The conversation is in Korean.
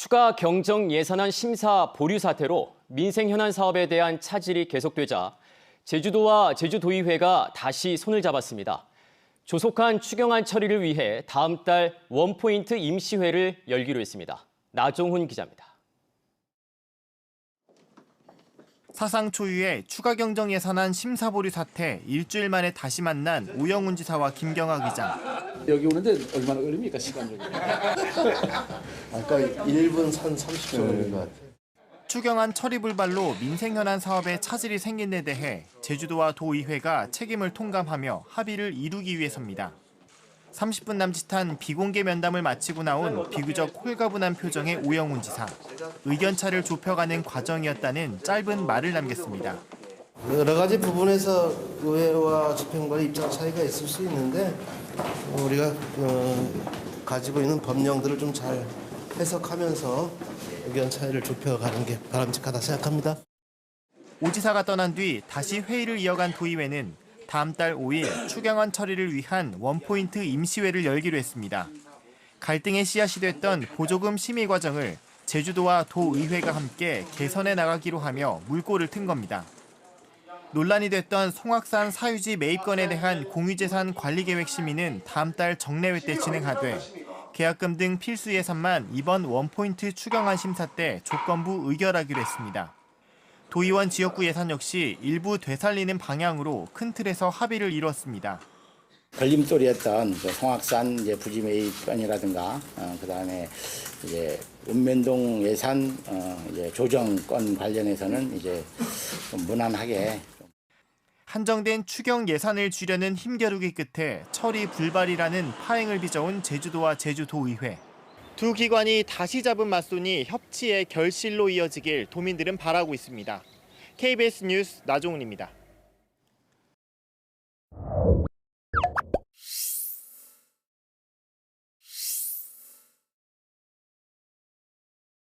추가 경정 예산안 심사 보류 사태로 민생 현안 사업에 대한 차질이 계속되자 제주도와 제주도의회가 다시 손을 잡았습니다. 조속한 추경안 처리를 위해 다음 달 원포인트 임시회를 열기로 했습니다. 나종훈 기자입니다. 사상 초유의 추가 경정 예산안 심사 보류 사태 일주일 만에 다시 만난 우영훈 지사와 김경학 의장. 여기 오는데 얼마나 걸립니까 시간적으로? 아까 1분 한 30초 걸린 것 같아요. 추경안 처리 불발로 민생 현안 사업에 차질이 생긴 데 대해 제주도와 도의회가 책임을 통감하며 합의를 이루기 위해서입니다. 30분 남짓한 비공개 면담을 마치고 나온 비교적 홀가분한 표정의 우영훈 지사. 의견차를 좁혀가는 과정이었다는 짧은 말을 남겼습니다. 여러 가지 부분에서 의회와 집행부의 입장 차이가 있을 수 있는데 우리가 어, 가지고 있는 법령들을 좀 잘 해석하면서 의견 차이를 좁혀가는 게 바람직하다 생각합니다. 오 지사가 떠난 뒤 다시 회의를 이어간 도의회는 다음 달 5일 추경안 처리를 위한 원포인트 임시회를 열기로 했습니다. 갈등의 씨앗이 됐던 보조금 심의 과정을 제주도와 도의회가 함께 개선해 나가기로 하며 물꼬를 튼 겁니다. 논란이 됐던 송악산 사유지 매입건에 대한 공유재산 관리 계획 심의는 다음 달 정례회 때 진행하되 계약금 등 필수 예산만 이번 원포인트 추경안 심사 때 조건부 의결하기로 했습니다. 도의원 지역구 예산 역시 일부 되살리는 방향으로 큰 틀에서 합의를 이뤘습니다. 걸림돌이었던 그 송악산 이제 부지 매입건이라든가 어, 그다음에 이제 읍면동 예산 어, 이제 조정권 관련해서는 이제 좀 무난하게 한정된 추경 예산을 줄여는 힘겨루기 끝에 처리 불발이라는 파행을 빚어온 제주도와 제주도의회. 두 기관이 다시 잡은 맞손이 협치의 결실로 이어지길 도민들은 바라고 있습니다. KBS 뉴스 나종훈입니다.